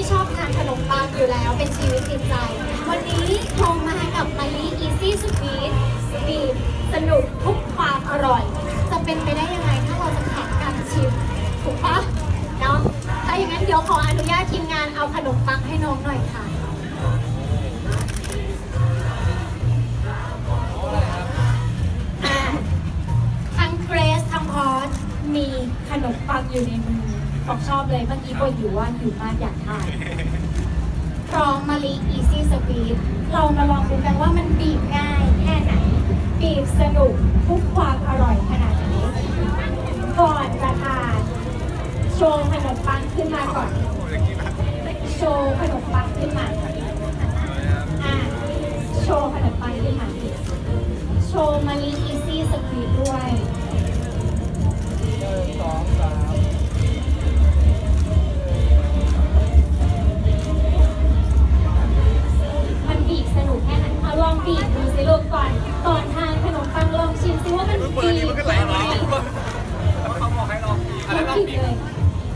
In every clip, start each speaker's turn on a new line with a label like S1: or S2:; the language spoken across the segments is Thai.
S1: ที่ชอบทานขนมปังอยู่แล้วเป็นชีวิตจิตใจ วันนี้โทรมากับมาลีอีซี่สวีทบีบสนุกทุกความอร่อย จะเป็นไปได้ยังไงถ้าเราจะแข่งกันชิม ถูกปะเนาะถ้าอย่างนั้นเดี๋ยวขออนุญาตทีมงานเอาขนมปังให้น้องหน่อยค่ะอะทั้งเกรสทั้งพอสมีขนมปังอยู่ในมือ ของชอบเลยเมื่อกี้คนอยู่ว่าอยู่มากอยากทานพร้อมมาลิอีซี่สปีดเรามาลองดูกันว่ามันบีบง่ายแค่ไหน บีบสนุกทุกความอร่อยขนาดไหนก่อนจะทานโชว์ขนมปังขึ้นมาก่อน โชว์ขนมปังขึ้นมา อาลองบีบดูสิลูกก่อนก่อนทานขนมปังลองชิมสิว่ามันบีบไหม
S2: เขาบอกให้ลองบีบ
S1: ลองบีบเลย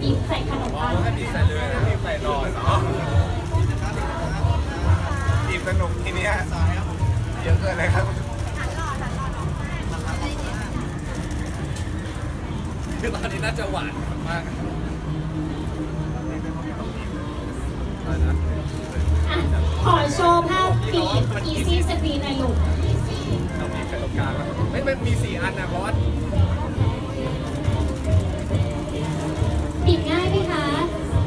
S1: บีบใส่ขนมปัง
S2: บีบใส่เลยบีบใส่หลอดเนบีบสนุกทีเนี้ยเยอะเกินเลยครับคือตอนนี้น่าจะหวานมากนะ
S1: ขอโชว์ภาพบีบอีซี่สปีดหน่อยลูก
S2: เราบีบใส่ตรงกลางแล้วไม่มันมีสี่อันนะเพราะว่า
S1: บีบง่ายไหมคะ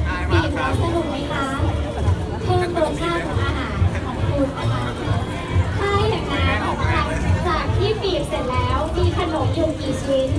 S2: ง่าย
S1: บี
S2: มาก
S1: บ
S2: ค
S1: แล้
S2: รั
S1: ว
S2: บ
S1: สนุกไหมคะเพิ่มรสชาติของอาหารของคุณนะคะถ้าอย่างนั้นจากที่บีบเสร็จแล้วมีขนมอยู่กี่ชิ้น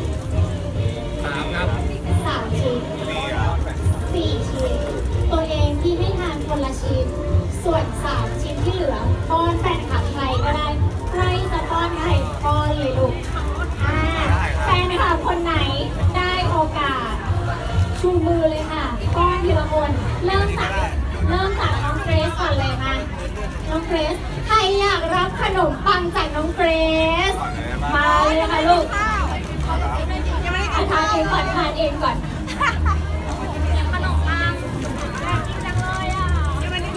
S1: อเลยค่ะป้อนทีละคนเริ่มจากเริ่มจากน้องเกรซก่อนเลยมาน้องเกรซใครอยากรับขนมปังจากน้องเกรซมาเลยค่ะลูกอะทานเองก่อนทานเองก่อน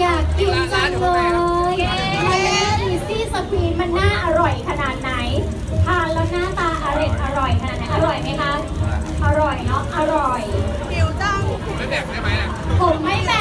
S1: อยากกินจังเลยมันอีซี่สปีดมันน่าอร่อยขนาดไหน ทานแล้วหน้าตาอร่อยอร่อยขนาดไหน อร่อยไหมคะ อร่อยเนาะ อร่อย ผมไม่แบ่ง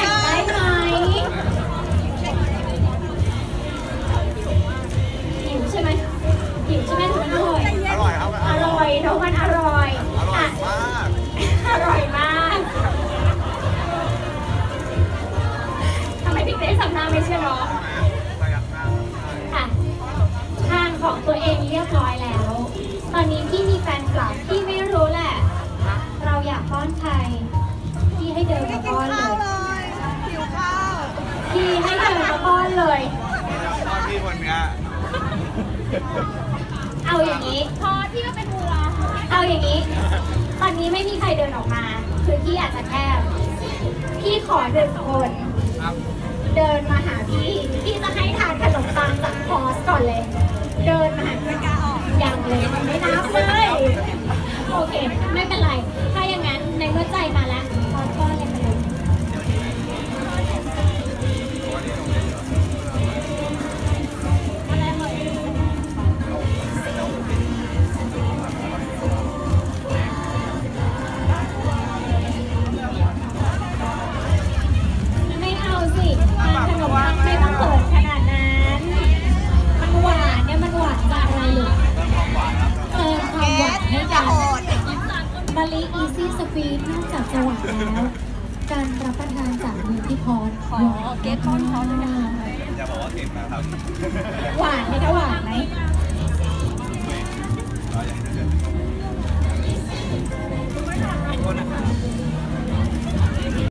S1: เอาอย่างนี้ พอพี่ก็เป็นวัวเอาอย่างนี้ ตอนนี้ไม่มีใครเดินออกมา คือพี่อาจจะแคบพี่ขอเดินคน
S2: ครับ
S1: เดินมาหาพี่ พี่จะให้ทานขนมปังจากพอสก่อนเลย เดินมาหาไม่กล้าออกยังเลยมันไม่นับเลยโอ เกสต้อนเขาด้ยนะจะบอก
S2: ว่าเก็งนะครับ
S1: หวานไหมคะหวานไหม